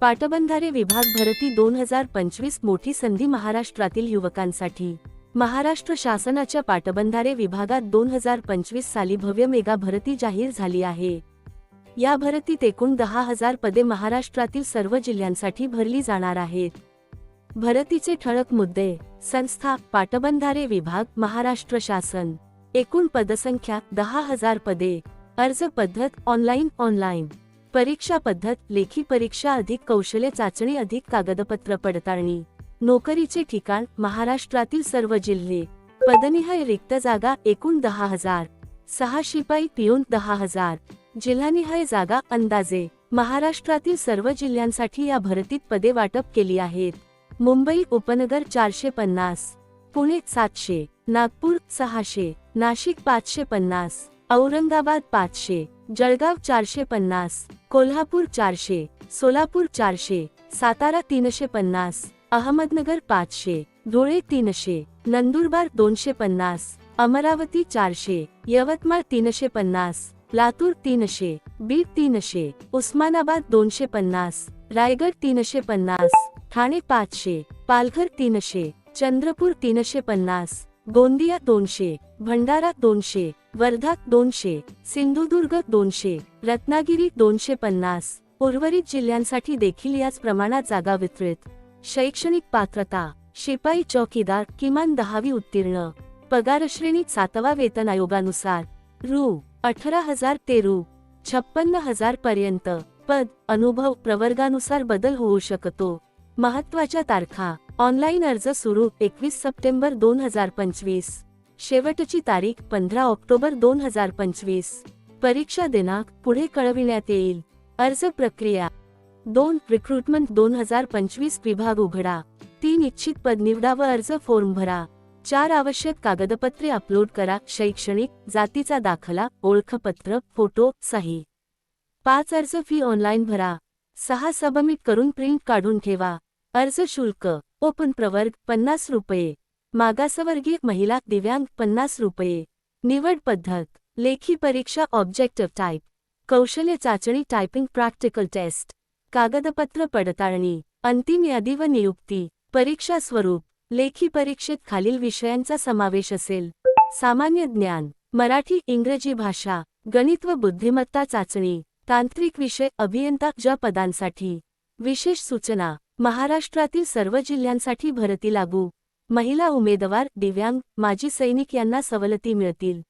पाटबंधारे विभाग भरती दोन हजार पंचवीस मोठी संधी महाराष्ट्रातील युवकांसाठी. महाराष्ट्र शासनाच्या पाटबंधारे विभागात दोन हजार पंचवीस साली भव्य मेगा भरती जाहीर झाली आहे. या भरतीत एकूण दहा हजार पदे महाराष्ट्रातील सर्व जिल्ह्यांसाठी भरली जाणार आहेत. भरतीचे ठळक मुद्दे संस्था पाटबंधारे विभाग महाराष्ट्र शासन. एकूण पदसंख्या दहा हजार पदे. अर्ज पद्धत ऑनलाईन ऑनलाईन. परीक्षा पद्धत लेखी परीक्षा अधिक कौशल्य चाचणी अधिक कागदपत्र पडताळणी. नोकरीचे ठिकाण महाराष्ट्रातील सर्व जिल्हे. पदनिहाय रिक्त जागा एकूण दहा हजार. सहा शिपाई पिऊन दहा हजार. जिल्हानिहाय जागा अंदाजे. महाराष्ट्रातील सर्व जिल्ह्यांसाठी या भरतीत पदे वाटप केली आहेत. मुंबई उपनगर चारशे पन्नास. पुणे सातशे. नागपूर सहाशे. नाशिक पाचशे पन्नास. औरंगाबाद पाचशे जळगाव चारशे पन्नास कोल्हापूर चारशे सोलापूर चारशे सातारा तीनशे पन्नास अहमदनगर पाचशे धुळे तीनशे नंदुरबार दोनशे पन्नास अमरावती चारशे यवतमाळ तीनशे पन्नास लातूर तीनशे बीड तीनशे उस्मानाबाद दोनशे पन्नास रायगड तीनशे पन्नास ठाणे पाचशे पालघर तीनशे चंद्रपूर तीनशे पन्नास गोंदिया दोनशे भंडारा दोनशे वर्धा दोनशे सिंधुदुर्ग दोनशे रत्नागिरी दोनशे पन्नास. उर्वरित जिल्ह्यांसाठी देखील याच प्रमाणात जागा वितरित. शैक्षणिक पात्रता शिपाई चौकीदार किमान दहावी उत्तीर्ण. पगारश्रेणी सातवा वेतन आयोगानुसार. रु. अठरा हजार ते रु. छप्पन्न हजार पर्यंत. पद अनुभव प्रवर्गानुसार बदल होऊ शकतो. महत्त्वाच्या तारखा. ऑनलाईन अर्ज सुरू एकवीस सप्टेंबर दोन हजार पंचवीस. शेवटची तारीख पंधरा ऑक्टोबर दोन हजार पंचवीस. परीक्षा दिनांक पुढे कळविण्यात येईल. अर्ज प्रक्रिया दोन रिक्रुटमेंट दोन हजार पंचवीस विभाग उघडा. तीन इच्छित पद निवडा व अर्ज फॉर्म भरा. चार आवश्यक कागदपत्रे अपलोड करा. शैक्षणिक जातीचा दाखला ओळखपत्र फोटो सही. पाच अर्ज फी ऑनलाईन भरा. सहा सबमिट करून प्रिंट काढून ठेवा. अर्ज शुल्क ओपन प्रवर्ग पन्नास रुपये मागासवर्गीय महिला दिव्यांग पन्नास रुपये निवड पद्धत लेखी परीक्षा ऑब्जेक्टिव्ह टाईप कौशल्य चाचणी टायपिंग प्रॅक्टिकल टेस्ट कागदपत्र पडताळणी अंतिम यादी व नियुक्ती परीक्षा स्वरूप लेखी परीक्षेत खालील विषयांचा समावेश असेल. सामान्य ज्ञान मराठी इंग्रजी भाषा गणित व बुद्धिमत्ता चाचणी तांत्रिक विषय अभियंता ज्या पदांसाठी विशेष सूचना महाराष्ट्रातील सर्व जिल्ह्यांसाठी भरती लागू. महिला उमेदवार दिव्यांग माजी सैनिक यांना सवलती मिळतील.